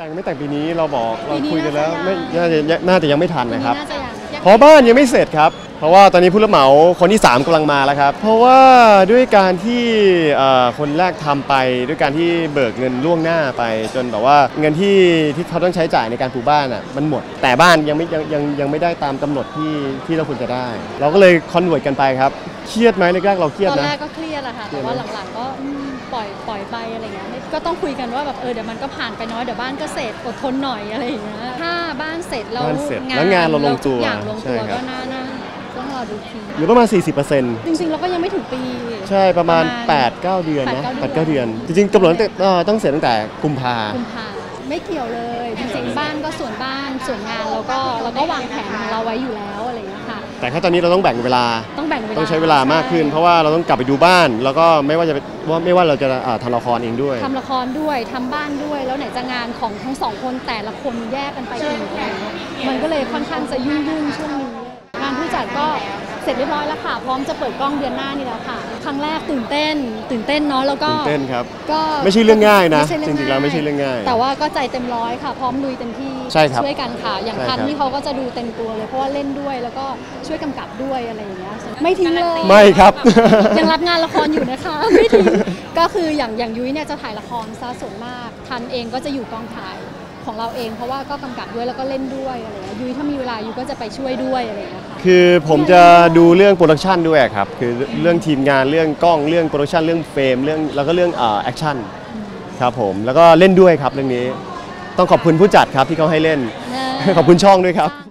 แต่งไม่แต่งปีนี้เราบอกเราปีนี้คุยกันแล้วน่าจะยังไม่น่าจะน่าจะยังไม่ทันปีนี้นะครับน่าจะยังยังเพราะบ้านยังไม่เสร็จครับ เพราะว่าตอนนี้ผู้รับเหมาคนที่ 3กำลังมาแล้วครับ เพราะว่าด้วยการที่เอ่อคนแรกทำไปด้วยการที่เบิกเงินล่วงหน้าไป จนแบบว่าเงินที่ที่เขาต้องใช้จ่ายในการปลูกบ้านอะมันหมด แต่บ้านยังไม่ยังยังยังไม่ได้ตามกำหนดที่ที่เราควรจะได้ เราก็เลยคอนเวิร์ตกันไปครับ เครียดไหมแรกๆเราเครียดตอนนะ แรกก็เครียดอะค่ะ เครีแต่ยดไหม ว่าหลังๆก็อืมปล่อยปล่อยไปอะไรเงี้ย ก็ต้องคุยกันว่าแบบเออเดี๋ยวมันก็ผ่านไปเน้อยเดี๋ยวบ้านก็เสร็จอดทนหน่อยอะไรอย่างเงี้ย ถ้าบ้านเสร็จแล้วบ้านเสร็จแล้วงานเราลงตัวทุกอย่างลงตัวใช่ครับ ก็น่าน่าต้องรอดูทีหรือประมาณ 40%จริงๆเราก็ยังไม่ถึงปี ใช่ประมาณ ประมาณ8 9 เดือนนะ8-9 8 9 เดือน จริงๆกำหนดตั้งแต่เอ่อต้องเสร็จตั้งแต่กุมภา กุมภาไม่เกี่ยวเลย จริงๆบ้านก็ส่วนบ้านส่วนงานเราก็เราก็วางแผนของเราไว้อยู่แล้ว แต่แค่ตอนนี้เราต้องแบ่งเวลาต้องแบ่งเวลาต้องใช้เวลามากขึ้น เพราะว่าเราต้องกลับไปดูบ้าน แล้วก็ไม่ว่าจะว่าไม่ว่าเราจะเอ่อทำละครเองด้วยทำละครด้วยทำบ้านด้วย แล้วไหนจะงานของทั้งสองคนแต่ละคนแยกกันไปอีกอะไรอย่างเงี้ยมันก็เลยค่อนข้างจะยุ่งยุ่งๆช่วงนี้งานผู้จัดก็เสร็จเรียบร้อยแล้วค่ะ พร้อมจะเปิดกล้องเดือนหน้านี่แล้วค่ะ ครั้งแรกตื่นเต้น ตื่นเต้นเนาะแล้วก็ตื่นเต้นครับ ก็ไม่ใช่เรื่องง่ายนะไม่ใช่เอจริงๆแล้วไม่ใช่เรื่องง่าย แต่ว่าก็ใจเต็มร้อยค่ะ พร้อมลุยเต็มที่ใช่ครับช่วยกันค่ะ อย่างใช่พันครับนี่เขาก็จะดูเต็มตัวเลยเพราะว่าเล่นด้วยแล้วก็ช่วยกำกับด้วยอะไรอย่างเงี้ยไม่ทิ้งเลย ไม่ครับ ยังรับงานละครอยู่นะคะ ไม่ทิ้งก็คืออย่างอย่างยุ้ยเนี่ยจะถ่ายละครซะส่วนมาก ทันเองก็จะอยู่กองถ่าย ของเราเอง เพราะว่าก็กำกับด้วยแล้วก็เล่นด้วยอะไรอย่างเงี้ยยุ้ยถ้ามีเวลายุ้ยก็จะไปช่วยด้วยอะไรอย่างเงี้ยค่ะ คือผมจะดูเรื่องโปรดักชันด้วยครับ คือเรื่องทีมงานเรื่องกล้องเรื่องโปรดักชันเรื่องเฟรมเรื่องแล้วก็เรื่องเอ่อแอคชั่นครับผมแล้วก็เล่นด้วยครับเรื่องนี้ ต้องขอบคุณผู้จัดครับที่เขาให้เล่น ขอบคุณช่องด้วยครับ